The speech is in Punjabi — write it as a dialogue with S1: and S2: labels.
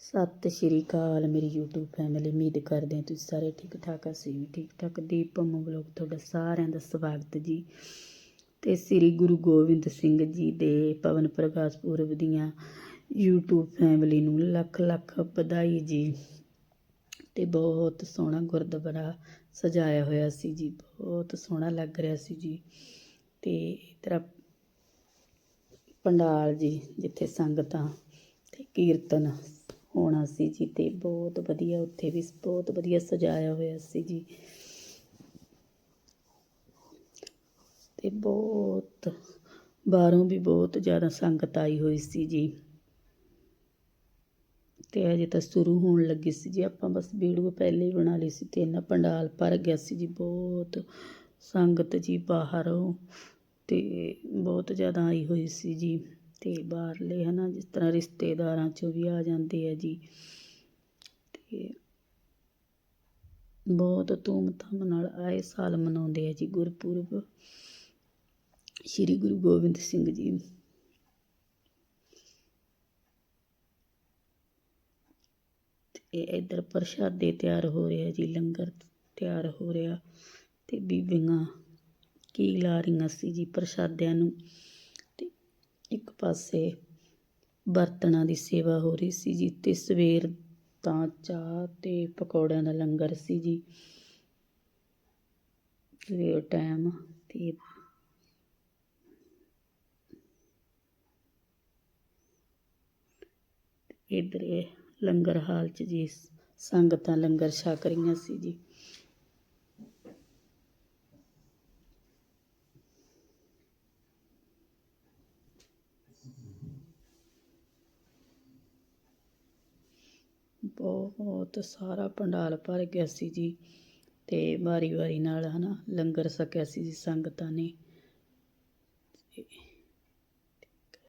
S1: ਸਤਿ ਸ਼੍ਰੀ ਅਕਾਲ ਮੇਰੀ YouTube ਫੈਮਿਲੀ ਉਮੀਦ ਕਰਦੇ ਹਾਂ ਤੁਸੀਂ ਸਾਰੇ ਠੀਕ ਠਾਕ ਅਸੀਂ ਵੀ ਠੀਕ ਠਾਕ ਦੀਪਮ ਵਲੋਗ ਤੁਹਾਡਾ ਸਾਰਿਆਂ ਦਾ ਸਵਾਗਤ ਜੀ। ਤੇ ਸ੍ਰੀ ਗੁਰੂ ਗੋਬਿੰਦ ਸਿੰਘ ਜੀ ਦੇ ਪਵਨ ਪ੍ਰਕਾਸ਼ ਪੁਰਬ ਦੀਆਂ YouTube ਫੈਮਿਲੀ ਨੂੰ ਲੱਖ ਲੱਖ ਵਧਾਈ ਜੀ। ਤੇ ਬਹੁਤ ਸੋਹਣਾ ਗੁਰਦੁਆਰਾ ਸਜਾਇਆ ਹੋਇਆ ਸੀ ਜੀ, ਬਹੁਤ ਸੋਹਣਾ ਲੱਗ ਰਿਹਾ ਸੀ ਜੀ। ਤੇ ਇਧਰ ਪੰਡਾਲ ਜੀ, ਜਿੱਥੇ ਸੰਗਤਾਂ ਤੇ ਕੀਰਤਨ ਹੋਣਾ ਸੀ ਜੀ ਅਤੇ ਬਹੁਤ ਵਧੀਆ ਉੱਥੇ ਵੀ ਬਹੁਤ ਵਧੀਆ ਸਜਾਇਆ ਹੋਇਆ ਸੀ ਜੀ। ਅਤੇ ਬਹੁਤ, ਬਾਹਰੋਂ ਵੀ ਬਹੁਤ ਜ਼ਿਆਦਾ ਸੰਗਤ ਆਈ ਹੋਈ ਸੀ ਜੀ। ਤੇ ਅਜੇ ਤਾਂ ਸ਼ੁਰੂ ਹੋਣ ਲੱਗੀ ਸੀ ਜੀ, ਆਪਾਂ ਬਸ ਵੀਡੀਓ ਪਹਿਲੇ ਹੀ ਬਣਾ ਲਈ ਸੀ ਤੇ ਇਹਨਾਂ ਪੰਡਾਲ ਭਰ ਗਿਆ ਸੀ ਜੀ, ਬਹੁਤ ਸੰਗਤ ਜੀ ਬਾਹਰੋਂ ਤੇ ਬਹੁਤ ਜ਼ਿਆਦਾ ਆਈ ਹੋਈ ਸੀ ਜੀ। ਤੇ ਬਾਹਰਲੇ, ਹਨਾ, ਜਿਸ ਤਰ੍ਹਾਂ ਰਿਸ਼ਤੇਦਾਰਾਂ ਚੋਂ ਵੀ ਆ ਜਾਂਦੇ ਆ ਜੀ। ਤੇ ਬਹੁਤ ਧੂਮ ਧਾਮ ਨਾਲ ਆਏ ਸਾਲ ਮਨਾਉਂਦੇ ਆ ਜੀ ਗੁਰਪੁਰਬ, ਸ੍ਰੀ ਗੁਰੂ ਗੋਬਿੰਦ ਸਿੰਘ ਜੀ। ਤੇ ਇੱਧਰ ਪ੍ਰਸ਼ਾਦੇ ਤਿਆਰ ਹੋ ਰਿਹਾ ਜੀ, ਲੰਗਰ ਤਿਆਰ ਹੋ ਰਿਹਾ ਤੇ ਬੀਬੀਆਂ ਕੀ ਲਾ ਰਹੀਆਂ ਸੀ ਜੀ ਪ੍ਰਸ਼ਾਦਿਆਂ ਨੂੰ। ਪਾਸੇ ਬਰਤਨਾਂ ਦੀ ਸੇਵਾ ਹੋ ਰਹੀ ਸੀ ਜੀ ਅਤੇ ਸਵੇਰ ਤਾਂ ਚਾਹ ਤੇ ਪਕੌੜਿਆਂ ਦਾ ਲੰਗਰ ਸੀ ਜੀ। ਸਵੇਰ ਟਾਈਮ ਅਤੇ ਇੱਧਰ ਲੰਗਰ ਹਾਲ 'ਚ ਜੀ, ਸੰਗਤਾਂ ਲੰਗਰ ਛਕ ਰਹੀਆਂ ਸੀ ਜੀ। ਬਹੁਤ ਸਾਰਾ ਪੰਡਾਲ ਭਰ ਗਿਆ ਸੀ ਜੀ ਅਤੇ ਵਾਰੀ ਵਾਰੀ ਨਾਲ ਹੈ ਨਾ ਲੰਗਰ ਛਕਿਆ ਸੀ ਜੀ ਸੰਗਤਾਂ ਨੇ।